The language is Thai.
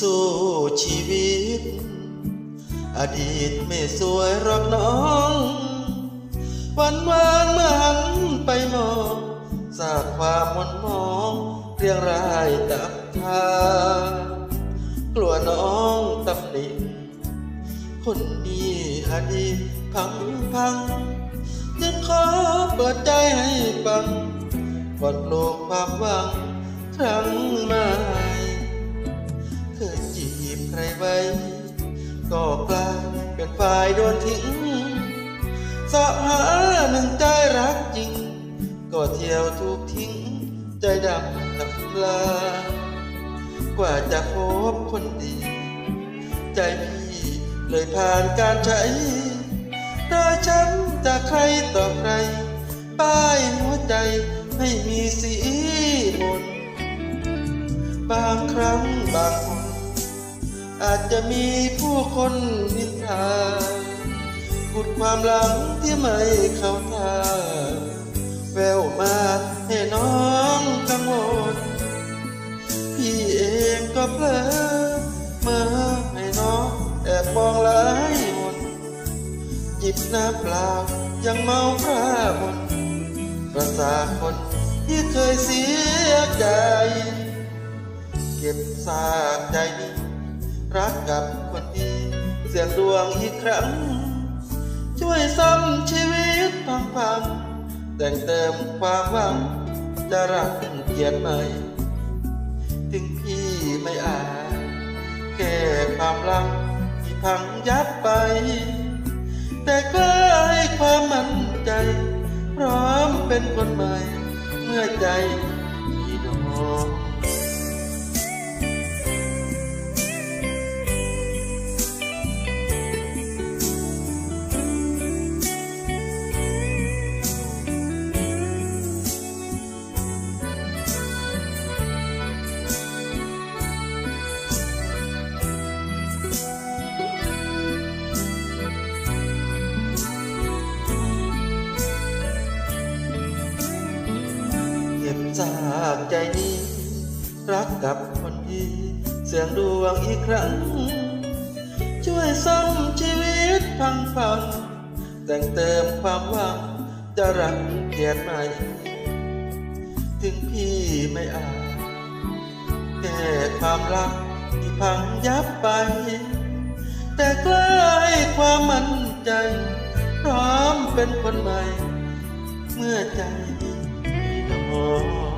สู้ชีวิต อดีตไม่สวยหรอกน้อง วันวานเมื่อหันไปมองสร้างความมนมองเรียงรายตับทางกลัวน้องตำหนิคนนี้อดีตพังพังจึงขอเปิดใจให้ฟังก่อนโลกความหวังครั้งม่เก็กลายเป็นฝ่ายโดนทิ้งสอบหาหนึ่งใจรักจริง ก็เที่ยวถูกทิ้ง ใจดำกับลากว่าจะพบคนดี ใจพี่เลยผ่านการใช้โดยช้ำจากใครต่อใคร ป้ายหัวใจให้มีสีมนบางครั้งบางคน อาจจะมีผู้คนนินทาขุดความหลังที่ไม่เข้าท่าแววมาให้น้องกังวลพี่เองก็เพลอเมื่อให้น้องแอบมองหลายหนจิบน้ำเปล่ายังเมาพระมนประสาคนที่เคยเสียใจ เก็บซากใจนี้ รักกับคนดี เสี่ยงดวงอีกครั้ง ช่วยซ้ำชีวิตพังๆแต่งเติมความหวัง จะรักเกียรติใหม่ ถึงพี่ไม่อาจแก้ความรักที่พังยับไป แต่ก็ให้ความมั่นใจ พร้อมเป็นคนใหม่ เมื่อใจ จากใจนี้ รักกับคนดีเสียงดวงอีกครั้ง ช่วยซ่อมชีวิตพังพังแต่งเติมความหวังจะรักเกียรติใหม่ ถึงพี่ไม่อาจแก้ความรักที่พังยับไป แต่กล้าให้ความมั่นใจ พร้อมเป็นคนใหม่ เมื่อใจ น้อง